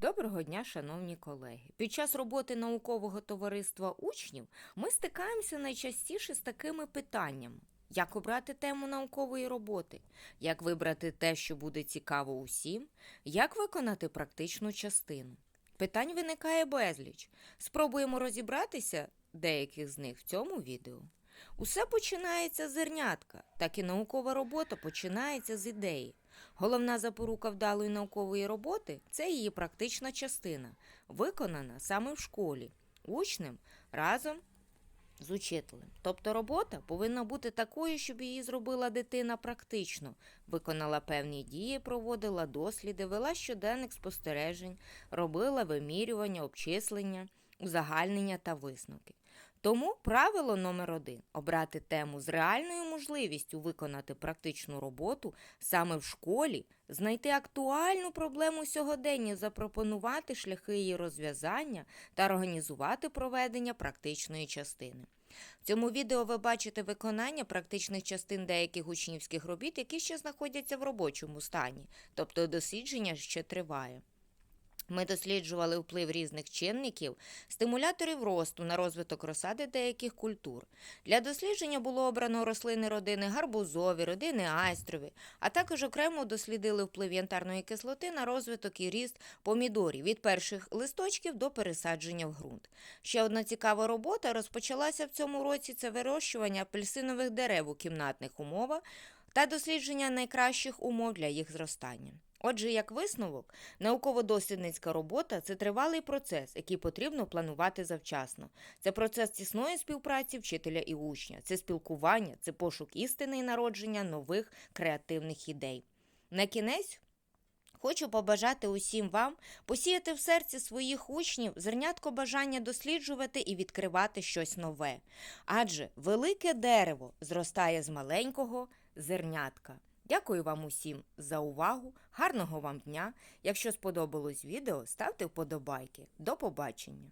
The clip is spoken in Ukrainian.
Доброго дня, шановні колеги. Під час роботи наукового товариства учнів ми стикаємося найчастіше з такими питаннями: як обрати тему наукової роботи, як вибрати те, що буде цікаво усім, як виконати практичну частину. Питань виникає безліч. Спробуємо розібратися деяких з них в цьому відео. Усе починається з зернятка, так і наукова робота починається з ідеї. Головна запорука вдалої наукової роботи це її практична частина, виконана саме в школі, учнем разом з учителем. Тобто робота повинна бути такою, щоб її зробила дитина практично, виконала певні дії, проводила досліди, вела щоденник спостережень, робила вимірювання, обчислення, узагальнення та висновки. Тому правило номер один обрати тему з реальною можливістю виконати практичну роботу саме в школі, знайти актуальну проблему сьогодення, запропонувати шляхи її розв'язання та організувати проведення практичної частини. В цьому відео ви бачите виконання практичних частин деяких учнівських робіт, які ще знаходяться в робочому стані, тобто дослідження ще триває. Ми досліджували вплив різних чинників, стимуляторів росту на розвиток розсади деяких культур. Для дослідження було обрано рослини родини гарбузові, родини айстрові, а також окремо дослідили вплив янтарної кислоти на розвиток і ріст помідорів від перших листочків до пересадження в ґрунт. Ще одна цікава робота розпочалася в цьому році це вирощування апельсинових дерев у кімнатних умовах та дослідження найкращих умов для їх зростання. Отже, як висновок, науково-дослідницька робота це тривалий процес, який потрібно планувати завчасно. Це процес тісної співпраці вчителя і учня, це спілкування, це пошук істини і народження нових креативних ідей. На кінець Хочу побажати усім вам посіяти в серці своїх учнів зернятко бажання досліджувати і відкривати щось нове. Адже велике дерево зростає з маленького зернятка. Дякую вам усім за увагу, гарного вам дня. Якщо сподобалось відео, ставте вподобайки. До побачення!